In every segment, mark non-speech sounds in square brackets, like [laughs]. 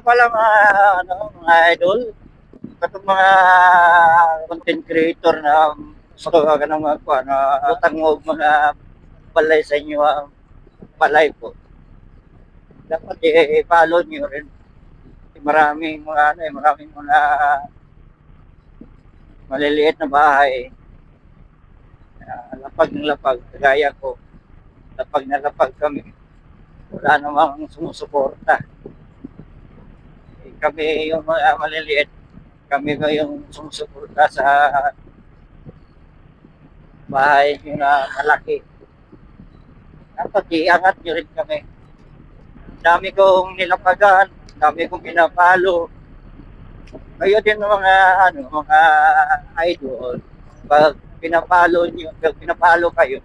pala mga, ano, mga idol. Katong mga content creator na gusto ka ng mga kuha na utang mo mga balay sa inyo ang balay po. Dapat i-follow nyo rin. Maraming mga ano eh, maraming mga maliliit na bahay. Uh, lapag ng lapag, kagaya ko. Lapag na lapag kami. Wala namang sumusuporta. Kami yung mga maliliit, kami ba yung sumusuporta sa bahay nyo na malaki. Dapat iangat nyo rin kami. Dami kong nilapagan, dami kong pinapalo. Kayo din mga ano, mga idol, pag pinapalo niyo, pag pinapalo kayo,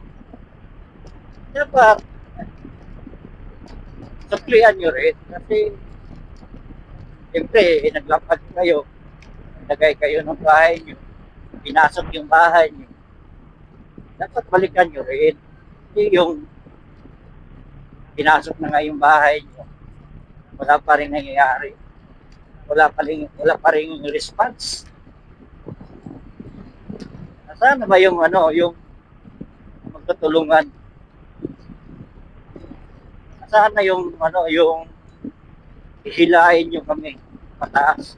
dapat suplihan nyo rin kasi siyempre naglapag kayo. Nagay kayo ng bahay nyo pinasok yung bahay nyo dapat balikan nyo rin. Hindi yung pinasok na nga yung bahay nyo wala pa rin nangyayari. Wala pa rin wala pa rin response. Sana ba yung ano yung magtutulungan? Sana yung ano yung hihilain nyo kami. Pataas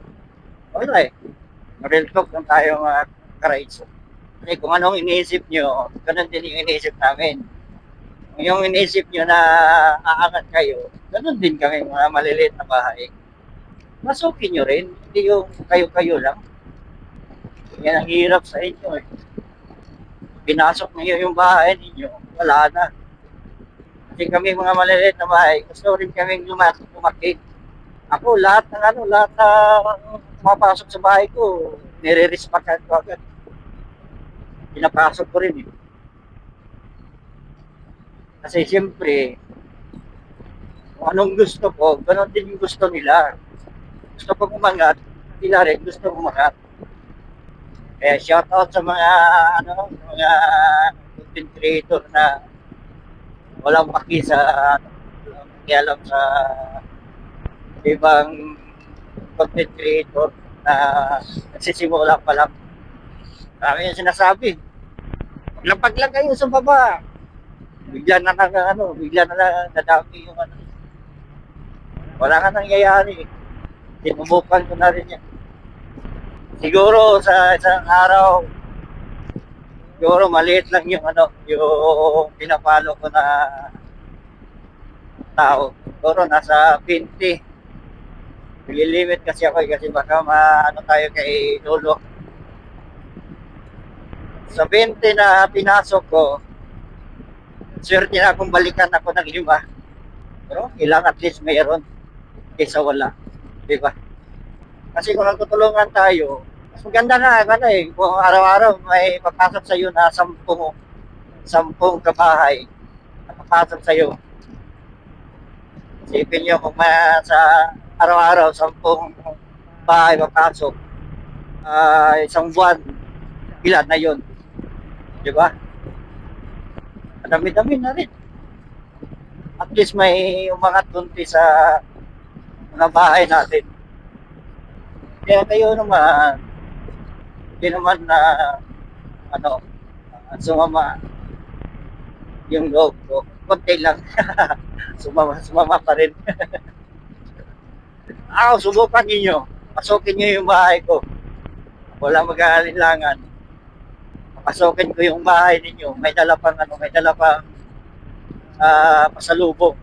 wala eh. Real talk lang tayo mga karaitso kasi kung anong iniisip nyo ganun din yung iniisip namin. Yung iniisip nyo na aangat kayo ganun din kami mga maliliit na bahay. Masukin nyo rin. Hindi yung kayo-kayo lang. Yan ang hirap sa inyo eh. Pinasok niyo yung bahay ninyo wala na. Kasi kami mga maliliit na bahay, gusto rin kaming lumaki. lumaki. Ako, lahat ng ano, lahat na pumapasok sa bahay ko, nire-respectan ko agad. Pinapasok ko rin eh. Kasi siyempre, anong gusto ko, ganon din yung gusto nila. Gusto ko umangat, sila rin gusto umangat. Kaya shout out sa mga ano, mga content creator na walang paki sa walang pakialam sa ibang content creator na nagsisimula pa lang. Marami yung sinasabi. Lapag lang kayo sa baba. Bigla na lang ano, bigla na lang nadami yung ano. Wala ka nangyayari. Tinumukan ko na rin yan. Siguro sa isang araw, siguro maliit lang yung ano, yung pinapalo ko na tao. Siguro nasa 20. Nililimit kasi ako eh, kasi baka maano tayo kay Lolo. Sa 20 na pinasok ko, swerte na akong balikan ako ng lima. Pero ilang at least mayroon kaysa wala. Di ba? Kasi kung nagtutulungan tayo, mas maganda na ano eh, kung araw-araw may papasok sa iyo na sampung sampung kabahay na papasok sa iyo. Isipin niyo kung ma, sa araw-araw sampung bahay papasok, ah, isang buwan, ilan na yun? Di ba? Dami-dami na rin. At least may umangat kunti sa mga bahay natin. Kaya kayo naman, hindi naman na ano, uh, sumama yung loob ko. Konti lang. [laughs] sumama, sumama pa rin. [laughs] Ako, subukan ninyo. Pasukin nyo yung bahay ko. Wala mag-aalinlangan. Pasukin ko yung bahay ninyo. May dala pang ano, may dala pang ah, pasalubong.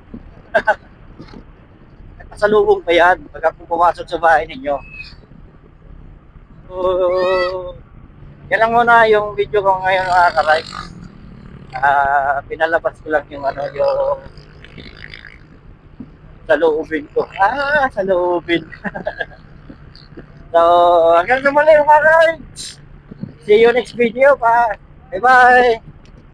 [laughs] Pasalubong pa yan pag ako pumasok sa bahay ninyo. So, yan lang muna yung video ko ngayon mga karay. Ah, pinalabas ko lang yung ano, yung sa loobin ko. Ah, sa loobin. [laughs] so, hanggang sa muli mga karay. See you next video pa. Bye-bye.